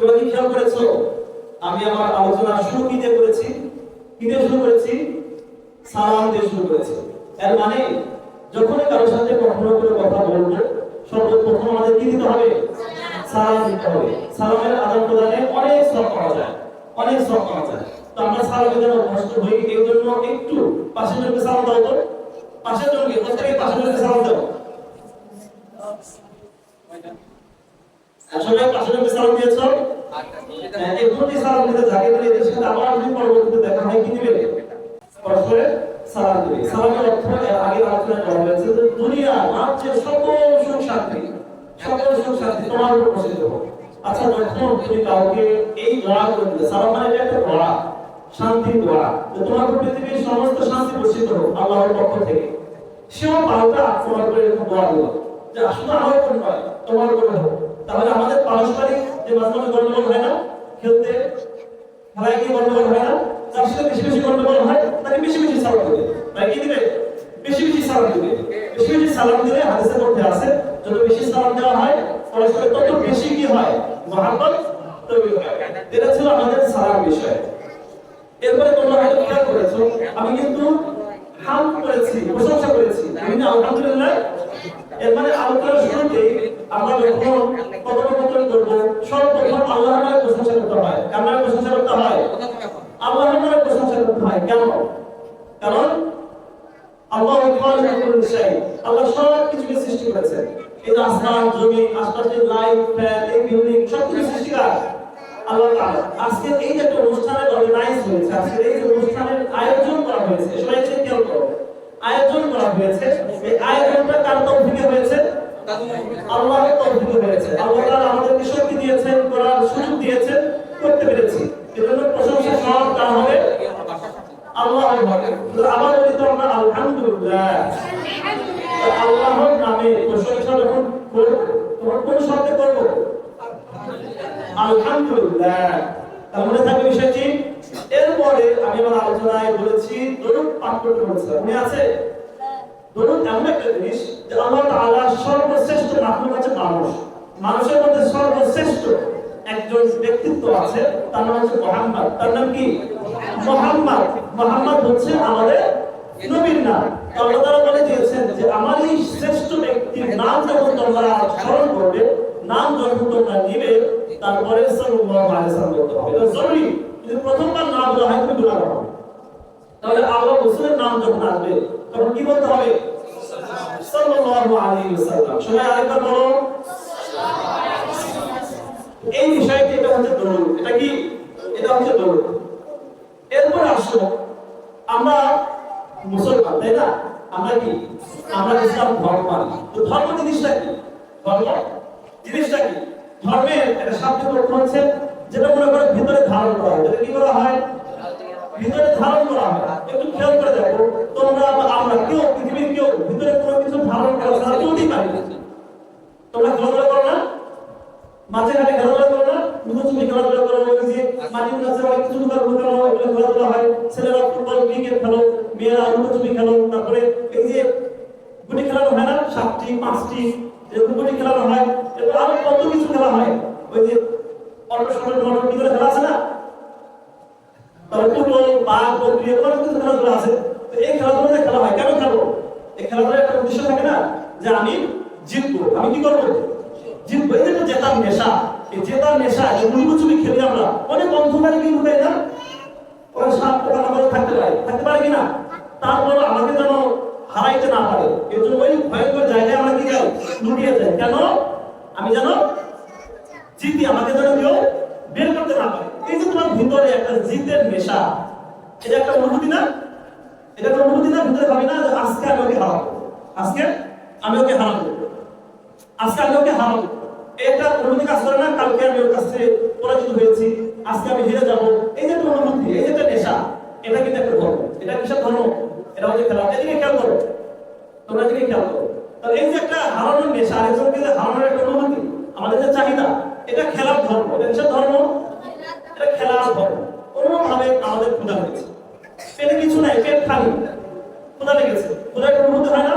তোমরা কি খেয়াল করেছ? আমি আমার আলোচনা শুরু কি দিয়ে করেছি? কি দিয়ে শুরু করেছি? সালাম দিয়ে শুরু করেছি। এর মানে যখনই কারোর সাথে কখনো করে কথা বলব, সর্বপ্রথম আমাদের কি দিতে হবে? সালাম দিতে হবে। সালামের আদান প্রদানে অনেক সব পাওয়া যায়। অনেক সব পাওয়া যায়। তো আমরা সালামে যেন অভ্যস্ত হই এই জন্য একটু পাশের জনকে সালাম দাও তো। পাশের জনকে প্রত্যেকে পাশের জনকে সালাম দাও। আসলে পাশের জনকে সালাম দিয়েছ? এক্ষুনি সালাম দিতে থাকে তাহলে এদের সাথে যদি পরবর্তীতে দেখা হয়, কি দিবে? পরস্পরে সালাম দিবে। সালামের অর্থ আগে আলোচনা করা হয়েছে যে দুনিয়া রাজ্যের সকল সুখ শান্তি, সকল সুখ শান্তি তোমার উপর আচ্ছা যখন তুমি কাউকে এই দোয়া সালাম মানে একটা দোয়া শান্তির দোয়া যে তোমার পৃথিবীর সমস্ত শান্তি বর্ষিত হোক, আল্লাহর পক্ষ থেকে। সেও পাল্টা তোমার উপরে এরকম দোয়া দিল, যে আমার উপর তোমার উপরে হোক। তাহলে আমাদের পারস্পরিক যে মাঝে গন্ডগোল হয় না, খেলতে খেলায় কি গন্ডগোল হয় না যার সাথে বেশি বেশি গন্ডগোল হয়, তাকে বেশি বেশি সালাম দিবে। তাই কি দিবে? বেশি বেশি সালাম দিবে। বেশি বেশি সালাম দিলে হাদিসের মধ্যে আছে, যত বেশি সালাম দেওয়া হয় পরস্পর তত বেশি কি হয়? মহাব্বত তৈরি হয়। এটা ছিল আমাদের সালাম বিষয়। এরপরে তোমরা হয়তো খেয়াল করেছ, আমি কিন্তু হাম করেছি, প্রশংসা করেছি। আমি আলহামদুলিল্লাহ। এর মানে আলোচনার শুরুতে আমরা যখন সর্বপ্রথম আল্লাহর নামে প্রশংসা করতে হয়। কার নামে প্রশংসা করতে হয়? আল্লাহর নামে প্রশংসা করতে হয়। কেন? কারণ আল্লাহ আল্লাহ সব কিছুকে সৃষ্টি করেছেন এই আসমান জমি আশপাশের লাইট, ফ্যান, এই বিল্ডিং সব কিছু সৃষ্টি করা আল্লাহ আজকে এই যে একটা অনুষ্ঠানের অর্গানাইজ হয়েছে। আজকে এই যে অনুষ্ঠানের আয়োজন করা হয়েছে সবাই চেক খেয়াল করো আয়োজন করা হয়েছে এই আয়োজনটা কার তৌফিকে হয়েছে আল্লাহর তৌফিকে হয়েছে আল্লাহ তাআলা আমাদেরকে শক্তি দিয়েছেন করার সুযোগ দিয়েছেন করতে পেরেছি এজন্য প্রশংসা সব কার হবে আল্লাহ হবে আবার বলি তো আমরা আলহামদুলিল্লাহ আল্লাহর নামে প্রশংসা যখন করব তখন কোন শব্দে করব আলহামদুলিল্লাহ তার মনে থাকবে বিষয়টি এরপরে আমি আমার আলোচনায় বলেছি দরুদ পাঠ করতে বলেছিলাম মনে আছে দরুদ এমন একটা জিনিস যে আল্লাহ তাআলা সর্বশ্রেষ্ঠ মাখলুক আছে মানুষ মানুষের মধ্যে সর্বশ্রেষ্ঠ একজন ব্যক্তিত্ব আছে, তার নাম হচ্ছে মোহাম্মদ। তার নাম কি? মোহাম্মদ। মোহাম্মদ হচ্ছে আমাদের নবীর নাম। আল্লাহ তাআলা বলে দিয়েছেন যে আমার এই শ্রেষ্ঠ ব্যক্তির নাম যখন তোমরা স্মরণ করবে, নাম যখন তোমরা নিবে, তারপরে সাল্লাল্লাহু আলাইহি সাল্লাম হবে। এটা জরুরি। যদি প্রথমবার না বলা হয়, তুমি গুনাহ হবে। তাহলে আল্লাহ রাসূলের নাম যখন আসবে, তখন কি বলতে হবে? সাল্লাল্লাহু আলাইহি ওয়াসাল্লাম। সবাই আরেকবার বলো এই বিষয়টি এটা হচ্ছে দরুদ এটা কি এটা হচ্ছে দরুদ এরপর আসো আমরা মুসলমান তাই না আমরা কি আমরা ইসলাম ধর্ম মানি তো ধর্ম জিনিসটা কি ধর্ম জিনিসটা কি ধর্মের একটা শাব্দিক অর্থ হচ্ছে যেটা মনে করে ভিতরে ধারণ করা হয় যেটা কি করা হয় ভিতরে ধারণ করা হয় একটু খেয়াল করে দেখো তোমরা বা আমরা কেউ পৃথিবীর কেউ ভিতরে কোনো কিছু ধারণ করা ছাড়া চলতেই পারি না তোমরা খেলাধুলা করো না। মাঝে ঘাটে খেলাধুলা করো না। লুকোচুরি খেলাধুলা করো ওই যে মাটির কাছে অনেক কিছু ঢুকার ঢুকানো এগুলো খেলাধুলা হয়। ছেলেরা ফুটবল, ক্রিকেট খেলো, মেয়েরা লুকোচুরি খেলো। তারপরে এই যে গুটি খেলানো হয় না, সাতটি, পাঁচটি, এরকম গুটি খেলানো হয়। এরপর আরও কত কিছু খেলা হয়? ওই যে অল্প সময় মোটর কি করে খেলা আছে না? এই খেলাধুলা খেলা হয়। কেন খেলব এই খেলাধুলার একটা উদ্দেশ্য থাকে না যে আমি জিতবো। আমি কি করব? জিতবো। এই যে জেতার নেশা। এই জেতার নেশা, এই লুকোচুরি খেলি আমরা। অনেক অন্ধকারে কি ঢুকাই না? ওরা সাপ পোকা মাকড় থাকতে পারে। থাকতে পারে কিনা? তারপর আমাকে যেন হারাইতে না পারে। এর জন্য ওই ভয়ঙ্কর জায়গায় আমরা কি যাই? লুটিয়ে যাই। কেন? আমি যেন জিতি, আমাকে যেন কেউ বের করতে না পারে। এই যে তোমার ভিতরে একটা জিতের নেশা, এটা একটা অনুভূতি না? এটা একটা অনুভূতি না? ভিতরে ভাবি না আজকে আমি ওকে হারাবো। আজকে আমি ওকে হারাবো। আজকে আমি ওকে হারাবো। এটা অনুভূতি কাজ করে না, কালকে আমি ওর কাছে পরাজিত হয়েছি। আজকে আমি হেরে যাব। এই যে একটা অনুভূতি এই যে একটা নেশা, এটা কিন্তু একটা ধর্ম। এটা কিসের ধর্ম? এটা হচ্ছে খেলা। এদিকে খেয়াল করো। তোমরা এদিকে খেয়াল করো। তাহলে এই যে একটা হারানোর নেশা আরেকজনকে যে হারানোর একটা অনুভূতি, আমাদের যে চাহিদা, এটা খেলার ধর্ম। এটা কিসের ধর্ম? এটা খেলার ধর্ম। কোনোভাবে আমাদের ক্ষুধা হয়েছে পেটে কিছু নাই, পেট খালি। ক্ষুধা লেগেছে। ক্ষুধা একটা অনুভূতি হয় না?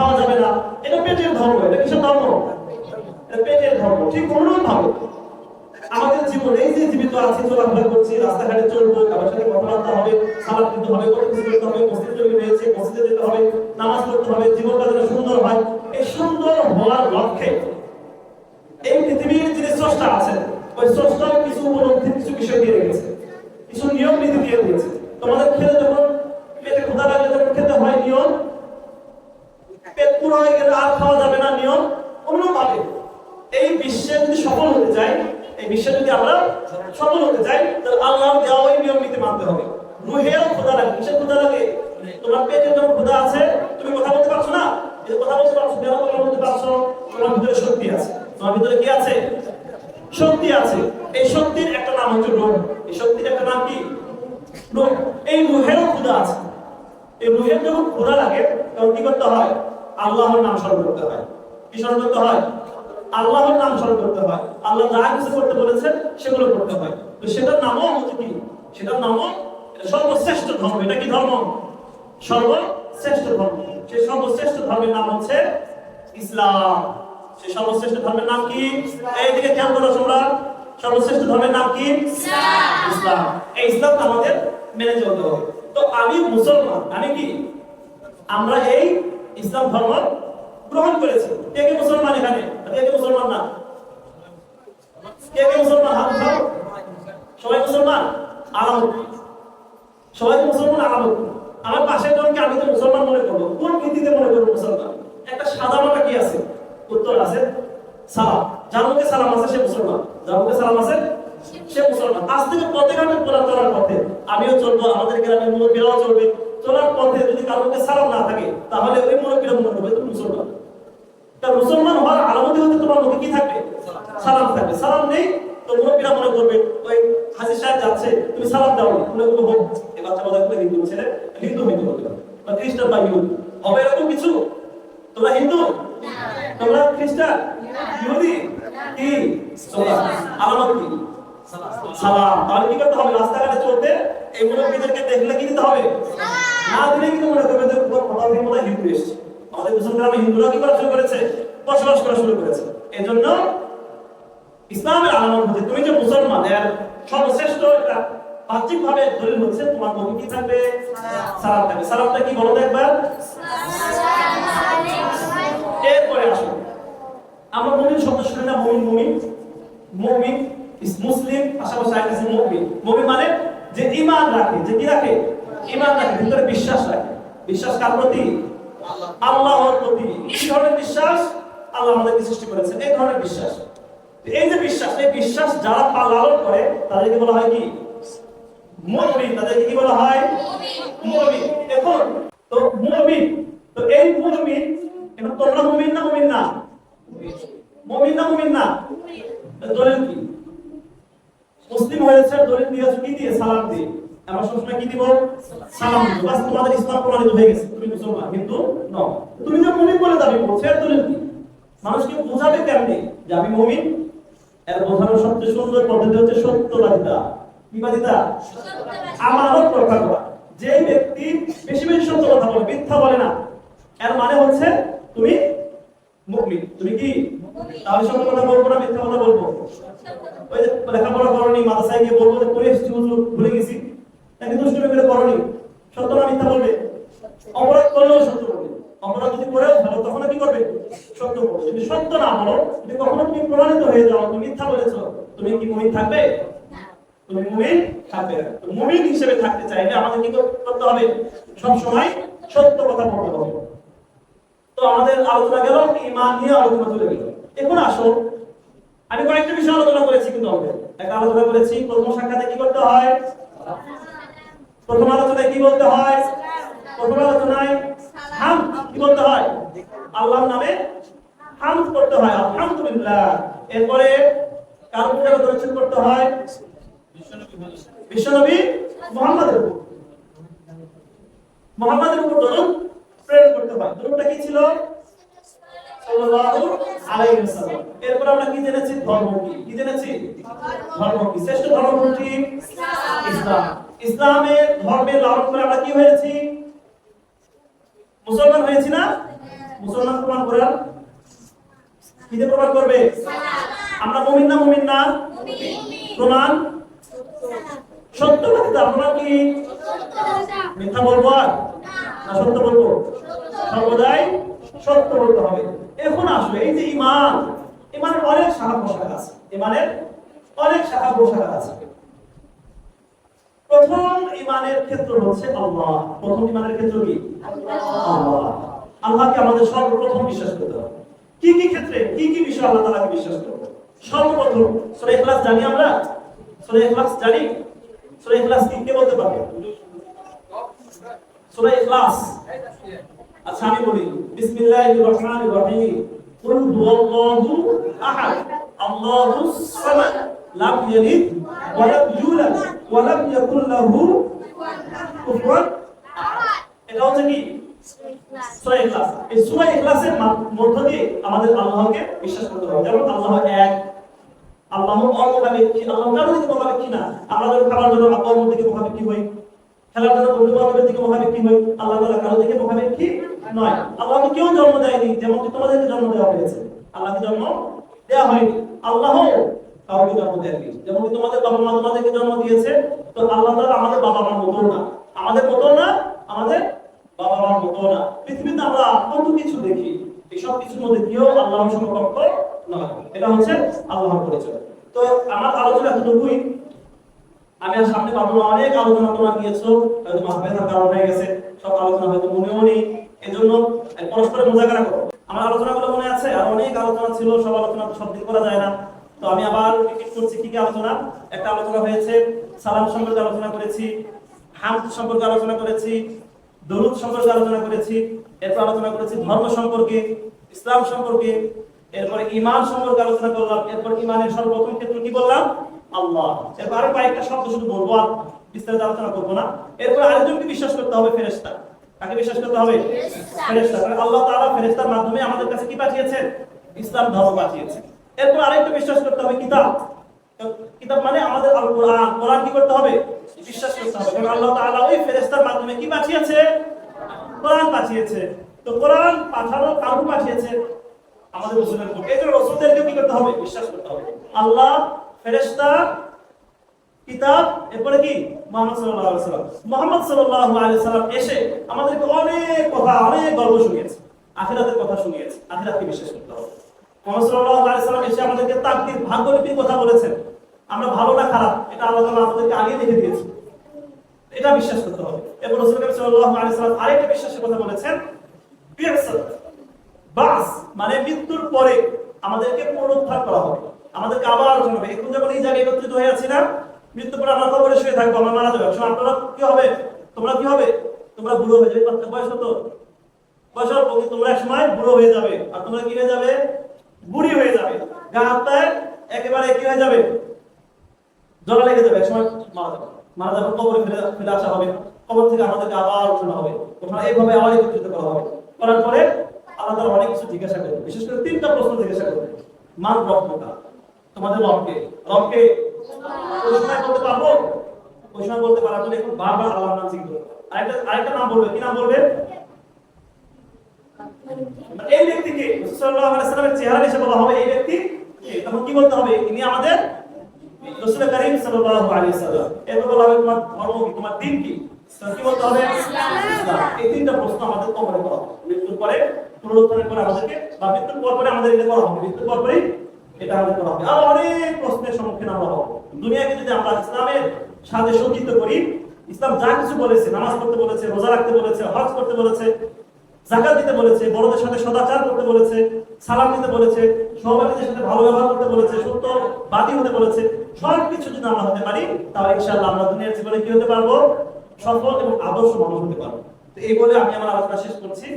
খাওয়া যাবে না। এটা পেটের ধর্ম, এটা কিসের ধর্ম? পেটের ধর্ম। ঠিক অনুরূপ ভাবে। আমাদের জীবনে এই যে জীবিত আছি, চলাফেরা করছি, রাস্তাঘাটে চলবো, কারোর সাথে কথাবার্তা হবে, সালাদ হবে কিছু করতে হবে, মসজিদ তৈরি হয়েছে মসজিদে যেতে হবে, নামাজ পড়তে হবে, জীবনটা যেন সুন্দর হয়। এই সুন্দর হওয়ার লক্ষ্যে এই পৃথিবীর যিনি স্রষ্টা আছেন, ওই স্রষ্টার কিছু উপলব্ধি, কিছু বিষয় দিয়ে রেখেছে। কিছু নিয়ম, নীতি দিয়ে দিয়েছে। তোমাদের যখন পেটে যখন খেতে হয়, নিয়ম পেট পুরো হয়ে গেলে আর খাওয়া যাবে না নিয়ম অন্যভাবে এই বিশ্বে যদি সফল হতে চাই এই বিশ্বে যদি আমরা সফল হতে চাই তাহলে আল্লাহ দেওয়া ওই নিয়ম নীতি মানতে হবে রুহেও খোদা লাগে কিসের খোদা লাগে তোমার পেটে যখন খোদা আছে তুমি কথা বলতে পারছ না এই যে কথা বলতে পারছ কেন কথা বলতে পারছ তোমার ভিতরে শক্তি আছে তোমার ভিতরে কি আছে শক্তি আছে এই শক্তির একটা নাম হচ্ছে রোগ এই শক্তির একটা নাম কি রোগ এই রুহেরও ক্ষুধা আছে এই রুহের যখন ক্ষুধা লাগে তখন কি করতে হয় আল্লাহর নাম স্মরণ করতে হয়। কি স্মরণ করতে হয়? আল্লাহর নাম স্মরণ করতে হয়। আল্লাহ যা কিছু করতে বলেছেন সেগুলো করতে হয়। তো সেটার নামও হচ্ছে কি? সেটার নামও সর্বশ্রেষ্ঠ ধর্ম। এটা কি ধর্ম? সর্বশ্রেষ্ঠ ধর্ম। সেই সর্বশ্রেষ্ঠ ধর্মের নাম হচ্ছে ইসলাম। সেই সর্বশ্রেষ্ঠ ধর্মের নাম কি? এইদিকে খেয়াল করো তোমরা। সর্বশ্রেষ্ঠ ধর্মের নাম কি? ইসলাম। এই ইসলাম আমাদের মেনে চলতে হবে। তো আমি মুসলমান আমি কি? আমরা এই ইসলাম ধর্ম গ্রহণ করেছি। কে কে মুসলমান এখানে? কে কে মুসলমান না? কে কে মুসলমান? হাত উঠাও সবাই মুসলমান? আলামত সবাই মুসলমান আলামত আমার পাশের জনকে আমি তো মুসলমান মনে করব। কোন ভিত্তিতে মনে করব মুসলমান? একটা সাদা মাটা কি আছে? উত্তর আছে সালাম। যার মুখে সালাম আছে, সে মুসলমান। যার মুখে সালাম আছে, সে মুসলমান। আজ থেকে পথে ঘাটে চলা চলার পথে। আমিও চলবো, আমাদের গ্রামের মুরব্বীরাও চলবে। চলার পথে যদি কারোর সালাম না থাকে, তাহলে ওই মুরব্বীরা মনে করবে মুসলমান হওয়ার আলামতি হতে তোমার মুখে কি থাকবে? সালাম থাকবে। সালাম নেই, তো মুরব্বীরা মনে করবে, ওই হাজির সাহেব যাচ্ছে, তুমি সালাম দাও, মনে করবে, হোক, এই বাচ্চা বাচ্চা করে হিন্দু ছেলে? হিন্দু হিন্দু হবে বা খ্রিস্টান বা ইহুদি। হবে এরকম কিছু? তোমরা হিন্দু? তোমরা খ্রিস্টান? ইহুদি? কি? আলামত কি? সালাম। তাহলে কি করতে হবে? রাস্তাঘাটে চলতে এই মুরব্বীদেরকে দেখলে কি দিতে হবে? না দিলে কিন্তু মনে করবে যে মনে হয় হিন্দু এসছে। আমাদের মুসলিম গ্রামে হিন্দুরা কি করা শুরু করেছে? বসবাস করা শুরু করেছে। এই জন্য ইসলামের আলামত হচ্ছে তুমি যে মুসলমান, এর সর্বশ্রেষ্ঠ একটা বাহ্যিক ভাবে দলিল হচ্ছে তোমার মুখে কি থাকবে? সালাম থাকবে। সালামটা কি বলো একবার। এরপরে শব্দ না মুসলিম, পাশাপাশি মানে যে ঈমান রাখে, যে কি রাখে? ঈমান রাখে, ভিতরে বিশ্বাস রাখে। বিশ্বাস কার প্রতি? আল্লাহর প্রতি কি ধরনের বিশ্বাস আল্লাহ আমাদেরকে সৃষ্টি করেছেন এই ধরনের বিশ্বাস। এই যে বিশ্বাস, এই বিশ্বাস যারা পালন করে, তাদেরকে বলা হয় কি? তাদেরকে কি বলা হয়? এখন তো তো এই এখন তোমরা মুমিন না মুমিন না? মুমিন না মুমিন না? দলিল কি? মুসলিম হয়েছে দলিল দিয়েছ কি দিয়ে? সালাম দিয়ে। আমরা সবসময় কি দিব? সালাম বাস তোমাদের ইসলাম হয়ে গেছে। তুমি মুসলমান, কিন্তু নও। তুমি যে মুমিন বলে দাবি করছ দলিল কি? মানুষকে বোঝাবে কেমনে যে আমি মুমিন এর বোঝানোর সবচেয়ে সুন্দর পদ্ধতি হচ্ছে সত্যবাদিতা। কি বাদিতা? আমানত রক্ষা করা। যে ব্যক্তি বেশি বেশি সত্য কথা বলে মিথ্যা বলে না এর মানে হচ্ছে তুমি মুমিন। তুমি কি? তাহলে সত্য কথা বলব না মিথ্যা কথা বলব? ওই যে লেখাপড়া করনি মাদ্রাসায় গিয়ে বলব যে এসেছি হুজুর ভুলে গেছি। নাকি দুষ্টুমি করে করনি? সত্য না মিথ্যা বলবে? অপরাধ করলেও সত্য বলবে অপরাধ যদি করেও ভালো তখন কি করবে সত্য বলবে যদি সত্য না বলো যদি কখনো তুমি প্রমাণিত হয়ে যাও, তুমি মিথ্যা বলেছ, তুমি কি মুমিন থাকবে? তুমি মুমিন থাকবে। মুমিন হিসেবে থাকতে চাইলে আমাদের কি করতে হবে? সব সময় সত্য কথা বলতে হবে। তো আমাদের আলোচনা গেল, ইমান নিয়ে আলোচনা চলে গেল। এখন আসো। আমি কয়েকটা বিষয় আলোচনা করেছি কিন্তু আমাদের। একটা আলোচনা করেছি, প্রথম সাক্ষাতে কি করতে হয়? প্রথম আলোচনায় কি বলতে হয়? প্রথম আলোচনায় হাম কি বলতে হয় আল্লাহর নামে হাম করতে হয় আলহামদুলিল্লাহ। এরপরে কার পূজা দর্শন করতে হয় বিশ্বনবী মোহাম্মদের উপর। মোহাম্মদের উপর দরুদ প্রেরণ করতে হয়। দরুদটা কি ছিল? এরপর আমরা কি জেনেছি? ধর্ম কি কি জেনেছি? ধর্ম কি শ্রেষ্ঠ ধর্ম কোনটি ইসলাম ইসলামের ধর্মের লালন করে আমরা কি হয়েছি? মুসলমান হয়েছি না? মুসলমান প্রমাণ করার কি দিয়ে প্রমাণ করবে আমরা মুমিন না মুমিন না? প্রমাণ? সত্যবাদী আমরা কি? মিথ্যা বলব আর? না, সত্য বলব? সর্বদাই সত্য বলতে হবে। এখন আসবে এই যে ইমান ইমানের অনেক শাখা প্রশাখা আছে। ইমানের অনেক শাখা প্রশাখা আছে। প্রথম ইমানের ক্ষেত্র হচ্ছে আল্লাহ। প্রথম ইমানের ক্ষেত্র কি? আল্লাহ। আল্লাহকে আমাদের সর্বপ্রথম বিশ্বাস করতে হবে। কি কি ক্ষেত্রে, কি কি বিষয় আল্লাহ তাআলাকে বিশ্বাস করব সর্বপ্রথম সূরা ইখলাস জানি আমরা? সূরা ইখলাস জানি? সূরা ইখলাস কি, কে বলতে পারবে? সূরা ইখলাস। আচ্ছা আমি বলি রহিম। ইখলাস এই সূরা ইখলাসের মধ্য দিয়ে আমাদের আল্লাহকে বিশ্বাস করতে হবে। যেমন আল্লাহ এক কি আল্লাহ কারও দিকে মুখাপেক্ষি না? আমরা যখন খাবার জন্য আব্বা আম্মুর দিকে মুখাপেক্ষি হই খেলার জন্য বন্ধু বান্ধবের দিকে মুখাপেক্ষি হই আল্লাহ তাআলা কারও দিকে মুখাপেক্ষি নয়। আল্লাহকে কেউ জন্ম দেয়নি যেমন তোমাদেরকে জন্ম দেওয়া হয়েছে। আল্লাহকে জন্ম দেওয়া হয়নি। আল্লাহ কাউকে জন্ম দেয়নি যেমন তোমাদের বাবা মা তোমাদেরকে জন্ম দিয়েছে, তো আল্লাহ তাআলা আমাদের বাবা মার মতো না। আমাদের মতো না, আমাদের বাবা মার মতো না। পৃথিবীতে আমরা কত কিছু দেখি এই সব কিছুর মধ্যে কেউ আল্লাহর সমকক্ষ নয়। এটা হচ্ছে আল্লাহর পরিচয়। তো আমার আলোচনা এতটুকুই। আমি সামনে পাবো না। অনেক আলোচনা তোমরা নিয়েছো, হয়তো মাথা কারণ হয়ে গেছে। সব আলোচনা হয়তো মনেও নেই। এজন্য পরস্পরের মোজাকারা করো আমার আলোচনাগুলো মনে আছে, আর অনেক আলোচনা ছিল, সব আলোচনা তো সব দিন করা যায় না। তো আমি আবার রিপিট করছি, কি কি আলোচনা? একটা আলোচনা হয়েছে, সালাম সম্পর্কে আলোচনা করেছি, হামদ সম্পর্কে আলোচনা করেছি দরুদ সম্পর্কে আলোচনা করেছি এরপর আলোচনা করেছি ধর্ম সম্পর্কে ইসলাম সম্পর্কে এরপরে ইমান সম্পর্কে আলোচনা করলাম এরপর ইমানের সর্বপ্রথম ক্ষেত্র কি বললাম? আল্লাহ। এরপর আরও কয়েকটা শব্দ শুধু বলব আর বিস্তারিত আলোচনা করব না। এরপর আরেকজনকে বিশ্বাস করতে হবে ফেরেশতা। কাকে বিশ্বাস করতে হবে? কারণ আল্লাহ তাআলা ফেরেশতার মাধ্যমে আমাদের কাছে কি পাঠিয়েছেন? ইসলাম ধর্ম পাঠিয়েছেন। এরপর আরেকটা বিশ্বাস করতে হবে কিতাব। কিতাব মানে আমাদের আল কোরআন কোরআন কি করতে হবে? বিশ্বাস করতে হবে। কারণ আল্লাহ তাআলা ওই ফেরেশতার মাধ্যমে কি পাঠিয়েছে? কোরআন পাঠিয়েছে। তো কোরআন কারণ পাঠিয়েছে? আমাদের রসুলের এই জন্য রসুলদেরকে কি করতে হবে? বিশ্বাস করতে হবে। আল্লাহ ফেরেশতা কিতাব, এরপরে কি? মোহাম্মদ আলাইহি সাল্লাম মোহাম্মদ আলাইহি সাল্লাম এসে আমাদেরকে অনেক কথা, অনেক গল্প শুনিয়েছে। আখিরাতের কথা শুনিয়েছে। আখিরাতকে বিশ্বাস করতে হবে। মোহাম্মদ আলাইহি সাল্লাম এসে আমাদেরকে তাকদীর, ভাগ্যলিপির কথা বলেছেন। আমরা ভালো না খারাপ, এটা আল্লাহ তাআলা আমাদেরকে আগে দেখে দিয়েছে। এটা বিশ্বাস করতে হবে। এবং রাসূল আরেকটা বিশ্বাসের কথা বলেছেন বাস মানে মৃত্যুর পরে আমাদেরকে পুনরুদ্ধার করা হবে। আমাদেরকে আবার জানাবে এখন যেমন এই জায়গায় একত্রিত হয়ে আছি না মৃত্যু পরে আমরা কবরে শুয়ে থাকব, আমরা মারা যাবে। একসময় আপনারা কি হবে? তোমরা কি হবে? তোমরা বুড়ো হয়ে যাবে। বয়স কত? বয়স অল্প তোমরা একসময় বুড়ো হয়ে যাবে। আর তোমরা কি হয়ে যাবে? বুড়ি হয়ে যাবে। গা হাত একেবারে কি হয়ে যাবে। জলা লেগে যাবে, একসময় মারা যাবে। মারা যাবে কবরে ফিরে ফিরে আসা হবে। কবর থেকে আমাদেরকে আবার উঠানো হবে। ওখানে এইভাবে আবার একত্রিত করা হবে। করার পরে তাআলা অনেক কিছু জিজ্ঞাসা করবে। বিশেষ করে তিনটা প্রশ্ন জিজ্ঞাসা করবে। মান রব্বুকা, তোমাদের রবকে। রবকে ওই সময় বলতে পারব? ওই সময় বলতে পারার জন্য এখন বারবার আল্লাহর নাম জিজ্ঞেস আরেকটা আরেকটা নাম বলবে। কি নাম বলবে? এই ব্যক্তিকে সাল্লাল্লাহু আলাইহি সাল্লামের চেহারা এসে বলা হবে। এই ব্যক্তি তখন কি বলতে হবে? ইনি আমাদের রাসূল করিম সাল্লাল্লাহু আলাইহি সাল্লাম এরপর বলা হবে তোমার ধর্ম কি? তোমার দিন কি? কি বলতে হবে? ইসলাম। এই তিনটা প্রশ্ন আমাদের কবরে করা হবে। মৃত্যুর পরে পুনরুত্থানের পরে আমাদেরকে বা মৃত্যুর পর পরে আমাদের এটা করা হবে। মৃত্যুর পর পরেই এটা আমাদের করা হবে। আর অনেক প্রশ্নের সম্মুখীন আমরা হব। দুনিয়াকে যদি আমরা ইসলামের সাথে সজ্জিত করি, ইসলাম যা কিছু বলেছে, নামাজ পড়তে বলেছে, রোজা রাখতে বলেছে, হজ করতে বলেছে জাকাত দিতে বলেছে, বড়দের সাথে সদাচার করতে বলেছে সালাম দিতে বলেছে, সহপাঠীদের সাথে ভালো ব্যবহার করতে বলেছে, সত্য বাতিল হতে বলেছে, সব কিছু যদি আমরা হতে পারি, তাহলে ইনশাআল্লাহ আমরা দুনিয়ার জীবনে কি হতে পারব? সফল এবং আদর্শ মানুষ হতে পারব। তো এই বলে আমি আমার আলোচনা শেষ করছি।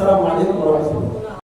Assalamu alaikum warahmatullahi wabarakatuh.